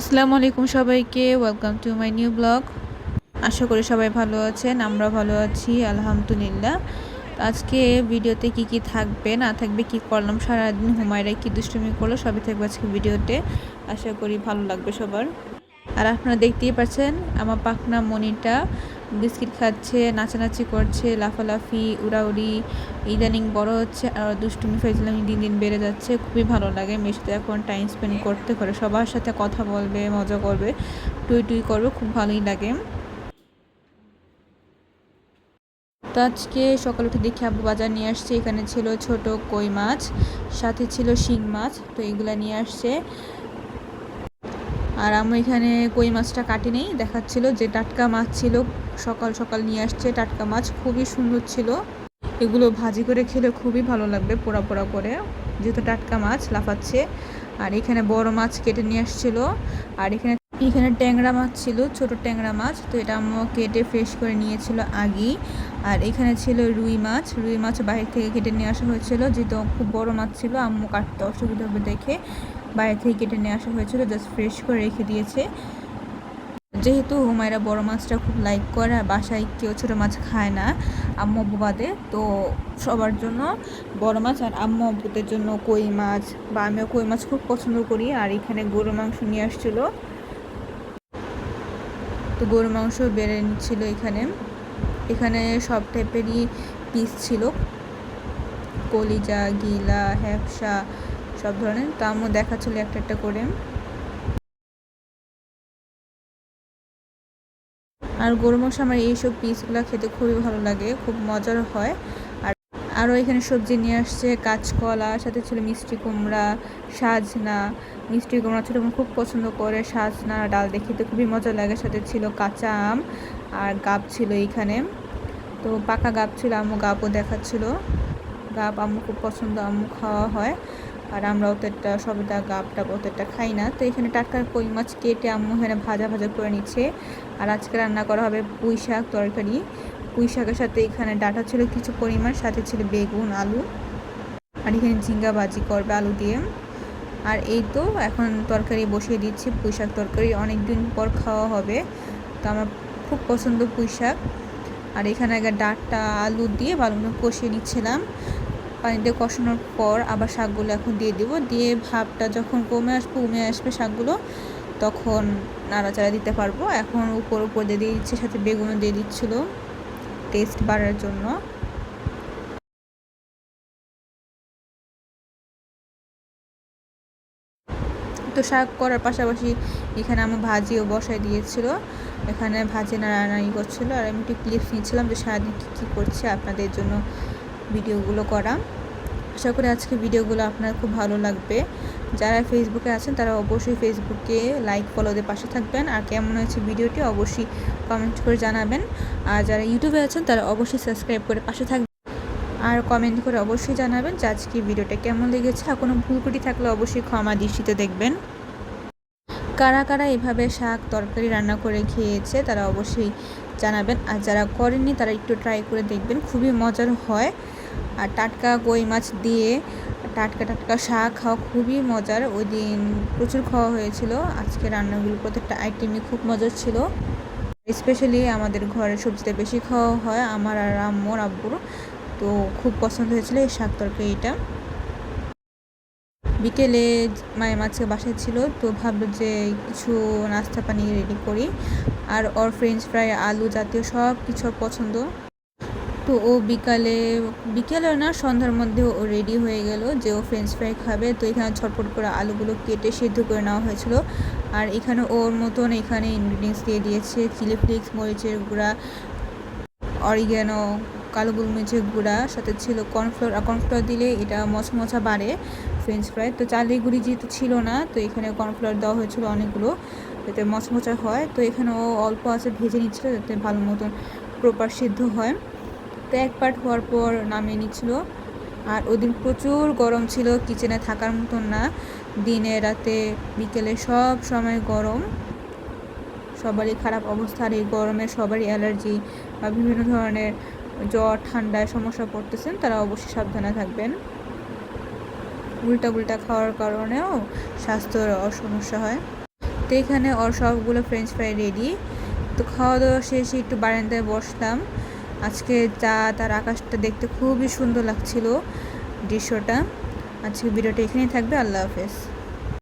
আসসালামু আলাইকুম সবাইকে welcome to my new blog আশা করি সবাই ভালো আছেন, আমরা ভালো আছি, আলহামদুলিল্লাহ। আজকে ভিডিওতে কি কি থাকবে, না থাকবে, কি করলাম, সারাদিন হুমায়রা কি দুষ্টুমি করল, সবই থাকবে আজকে ভিডিওতে। আশা করি ভালো লাগবে সবার। আর আপনারা দেখতেই পাচ্ছেন, আমার পাখনা মনিটা বিস্কিট খাচ্ছে, নাচানাচি করছে, লাফালাফি, উড়াউড়ি, ইদানিং বড় হচ্ছে, আর দুষ্টুমি ফাইজলামি দিন দিন বেড়ে যাচ্ছে, খুবই ভালো লাগে মেয়ের সাথে এখন টাইম স্পেন্ড করতে পারে সবার সাথে কথা বলবে, মজা করবে, টুই টুই করবে, খুব ভালোই লাগে। তো আজকে সকালে উঠে দেখি আব্বু বাজার নিয়ে আসছে, এখানে ছিল ছোট কই মাছ, সাথে ছিল শিং মাছ, তো এগুলা নিয়ে আসছে। আর আমি এখানে কই মাছটা কাটি নেই দেখাচ্ছিল যে টাটকা মাছ ছিল, সকাল সকাল নিয়ে আসছে টাটকা মাছ, খুবই সুন্দর ছিল। এগুলো ভাজি করে খেলে খুবই ভালো লাগবে পোড়া পোড়া করে, যেহেতু টাটকা মাছ লাফাচ্ছে। আর এখানে বড় মাছ কেটে নিয়ে আসছিল, আর এখানে এখানে ট্যাংরা মাছ ছিল, ছোট ট্যাংরা মাছ, তো এটা আম্মু কেটে ফ্রেশ করে নিয়েছিল আগেই। আর এখানে ছিল রুই মাছ রুই মাছ বাইরে থেকে কেটে নিয়ে আসা হয়েছিল, যেহেতু খুব বড় মাছ ছিল, আম্মু কাটতে অসুবিধা হবে দেখে। বাইরে থেকে কেটে নিয়ে আসা হয়েছিল জাস্ট ফ্রেশ করে রেখে দিয়েছে। যেহেতু হুমায়রা বড় মাছটা খুব লাইক করে, আর বাসায় কেউ ছোটো মাছ খায় না আম্মু আব্বু বাদে, তো সবার জন্য বড় মাছ আর আম্মু আব্বুদের জন্য কই মাছ, বা আমিও কই মাছ খুব পছন্দ করি। আর এখানে গরু মাংস নিয়ে আসছিল। তো গরু মাংস বেড়ে নিচ্ছিল এখানে। এখানে সব টাইপেরই পিস ছিল। কলিজা, গিলা হ্যাপসা সব ধরনের। তো আম্মু দেখাচ্ছিল একটা একটা করে। আর গরু মাংস আমার এইসব পিসগুলো খেতে খুবই ভালো লাগে, খুব মজার হয়। আর আরও এখানে সবজি নিয়ে আসছে, কাঁচকলা, সাথে ছিল মিষ্টি কুমড়া, সাজনা। মিষ্টি কুমড়া ছোটো খুব পছন্দ করে, সাজনা, ডাল দেখে তো খুবই মজা লাগে। সাথে ছিল কাঁচা আম আর গাব ছিল এইখানে। তো পাকা গাব ছিল, আম্মু গাবও দেখাচ্ছিল। গাব আম্মু খুব পছন্দ, আম্মু খাওয়া হয়। আর আমরা অতটা সবটা গাবটা অতটা খাই না। তো এখানে টাটকা কই মাছ কেটে আম্মু এখানে ভাজা ভাজা করে নিচ্ছে। আর আজকে রান্না করা হবে পুঁই শাক তরকারি। পুঁই শাকের সাথে এখানে ডাটা ছিল কিছু পরিমাণ, সাথে ছিল বেগুন, আলু। আর এখানে ঝিঙ্গা ভাজি করবে আলু দিয়ে। আর এই তো এখন তরকারি বসিয়ে দিচ্ছি, পুঁই শাক তরকারি। অনেক দিন পর খাওয়া হবে। তো আমার খুব পছন্দ পুঁই শাক। আর এখানে আগে ডাঁটটা আলু দিয়ে ভালো কষিয়ে নিচ্ছিলাম। পানিতে কষানোর পর আবার শাকগুলো এখন দিয়ে দিব। দিয়ে ভাবটা যখন কমে আসবে কমে আসবে শাকগুলো, তখন নাড়াচাড়া দিতে পারব। এখন উপর উপর দিয়ে দিয়ে দিচ্ছে, সাথে বেগুনও দিয়ে দিচ্ছিল টেস্ট বাড়ার জন্য। তো শাক করার পাশাপাশি এখানে আমার ভাজিও বসাই দিয়েছিল। এখানে ভাজি নাড়ানাড়ি করছিল। আর আমি একটু ক্লিপস নিচ্ছিলাম যে সারাদিন কী কী করছে আপনাদের জন্য ভিডিওগুলো করা। আশা করি আজকে ভিডিওগুলো আপনার খুব ভালো লাগবে। যারা ফেসবুকে আছেন, তারা অবশ্যই ফেসবুকে লাইক ফলোদের পাশে থাকবেন। আর কেমন হয়েছে ভিডিওটি অবশ্যই কমেন্ট করে জানাবেন। আর যারা ইউটিউবে আছেন, তারা অবশ্যই সাবস্ক্রাইব করে পাশে থাকবেন। আর কমেন্ট করে অবশ্যই জানাবেন যে আজকে ভিডিওটা কেমন লেগেছে। আর কোনো ভুলকুটি থাকলে অবশ্যই ক্ষমা দৃষ্টিতে দেখবেন। কারা কারা এভাবে শাক তরকারি রান্না করে খেয়েছে, তারা অবশ্যই জানাবেন। আর যারা করেননি, তারা একটু ট্রাই করে দেখবেন। খুবই মজার হয়। আর টাটকা কই মাছ দিয়ে টাটকা টাটকা শাক খাওয়া খুবই মজার। ওই দিন প্রচুর খাওয়া হয়েছিল। আজকে রান্নাগুলো প্রত্যেকটা আইটেমই খুব মজার ছিল। স্পেশালি আমাদের ঘরে সবজিটা বেশি খাওয়া হয়, আমার আর আম্মুর আব্বুর। তো খুব পছন্দ হয়েছিল এই শাক তরকারিটা। বিকেলে মায়ের মাছকে বাসায় ছিল, তো ভাবলো যে কিছু নাস্তা পানি রেডি করি। আর ওর ফ্রেঞ্চ ফ্রাই আলু জাতীয় সব কিছু পছন্দ। তো ও বিকালে, বিকেলে না সন্ধ্যার মধ্যে ও রেডি হয়ে গেল যে ও ফ্রেঞ্চ ফ্রাই খাবে। তো এখানে ছটফট করে আলুগুলো কেটে সিদ্ধ করে নেওয়া হয়েছিল। আর এখানে ওর মতন এখানে ইনগ্রিডিয়েন্টস দিয়ে দিয়েছে চিলি ফ্লেক্স মরিচের গুঁড়া অরিগ্যানো কালো গোলমরিচের গুঁড়া, সাথে ছিল কর্নফ্লোর আর কর্নফ্লোর দিলে এটা মচমচা বাড়ে ফ্রেঞ্চ ফ্রাই তো চালের গুঁড়ি যেহেতু ছিল না, তো এখানে কর্নফ্লোর দেওয়া হয়েছিল অনেকগুলো যাতে মচমচা হয়। তো এখানে ও অল্প আছে ভেজে নিচ্ছিল যাতে ভালো মতন প্রপার সিদ্ধ হয়। তো এক পার্ট হওয়ার পর নামিয়ে নিচ্ছিল। আর ওদিন প্রচুর গরম ছিল কিচেনে থাকার মতন না। দিনে, রাতে, বিকেলে সব সময় গরম। সবারই খারাপ অবস্থা, আর এই গরমে সবারই অ্যালার্জি বা বিভিন্ন ধরনের জ্বর, ঠান্ডায় সমস্যা পড়তেছেন, তারা অবশ্যই সাবধানে থাকবেন। উল্টা উল্টা খাওয়ার কারণেও স্বাস্থ্যের সমস্যা হয়। তো এখানে ওর সবগুলো ফ্রেঞ্চ ফ্রাই রেডি তো খাওয়া দাওয়া শেষে একটু বারান্দায় বসলাম। আজকে চা তার আকাশটা দেখতে খুবই সুন্দর লাগছিল দৃশ্যটা। আজকে ভিডিওটা এখানেই থাকবে। আল্লাহ হাফেজ।